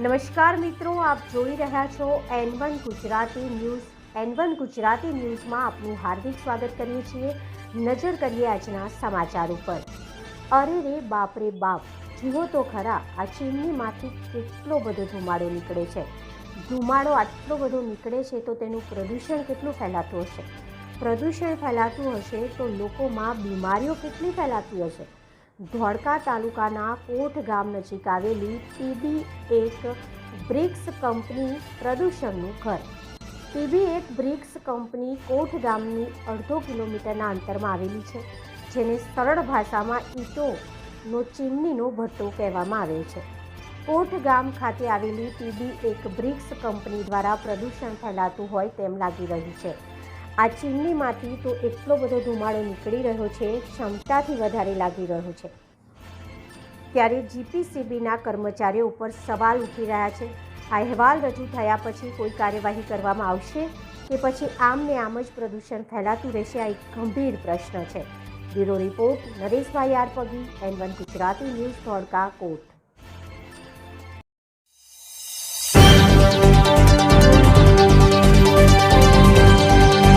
નમસ્કાર મિત્રો, આપ જોઈ રહ્યા છો N one Gujarati news. N one Gujarati ન્યૂઝમાં આપનું હાર્દિક સ્વાગત કરીએ છીએ. નજર કરીએ આજના સમાચાર ઉપર. અરે રે બાપ રે બાપ, જુઓ તો ખરા, આ ચીમનીમાંથી કેટલો બધો ધુમાડો નીકળે છે. ધુમાડો આટલો બધો નીકળે છે તો તેનું પ્રદૂષણ કેટલું ફેલાતું હશે? પ્રદૂષણ ફેલાતું હશે તો લોકોમાં બીમારીઓ કેટલી ફેલાતી હશે? ધોળકા તાલુકાના કોઠ ગામ નજીક આવેલી ટીબી એક બ્રિક્સ કંપની પ્રદૂષણનું ઘર. ટીબી એક બ્રિક્સ કંપની કોઠ ગામની અડધો કિલોમીટરના અંતરમાં આવેલી છે, જેને સરળ ભાષામાં ઈંટોનો ચીમનીનો ભટ્ટો કહેવામાં આવે છે. કોઠ ગામ ખાતે આવેલી ટીબી એક બ્રિક્સ કંપની દ્વારા પ્રદૂષણ ફેલાતું હોય તેમ લાગી રહ્યું છે. આ ચીમનીમાંથી તો એટલો બધો ધુમાડો નીકળી રહ્યો છે, ક્ષમતાથી વધારે લાગી રહ્યો છે. ત્યારે જીપીસીબીના કર્મચારીઓ ઉપર સવાલ ઉઠી રહ્યા છે. આ અહેવાલ રજૂ થયા પછી કોઈ કાર્યવાહી કરવામાં આવશે કે પછી આમ ને આમ જ પ્રદૂષણ ફેલાતું રહેશે, આ એક ગંભીર પ્રશ્ન છે. Bureau report Nareshbhai Arpagi, N one Gujarati news Dholka, Kot.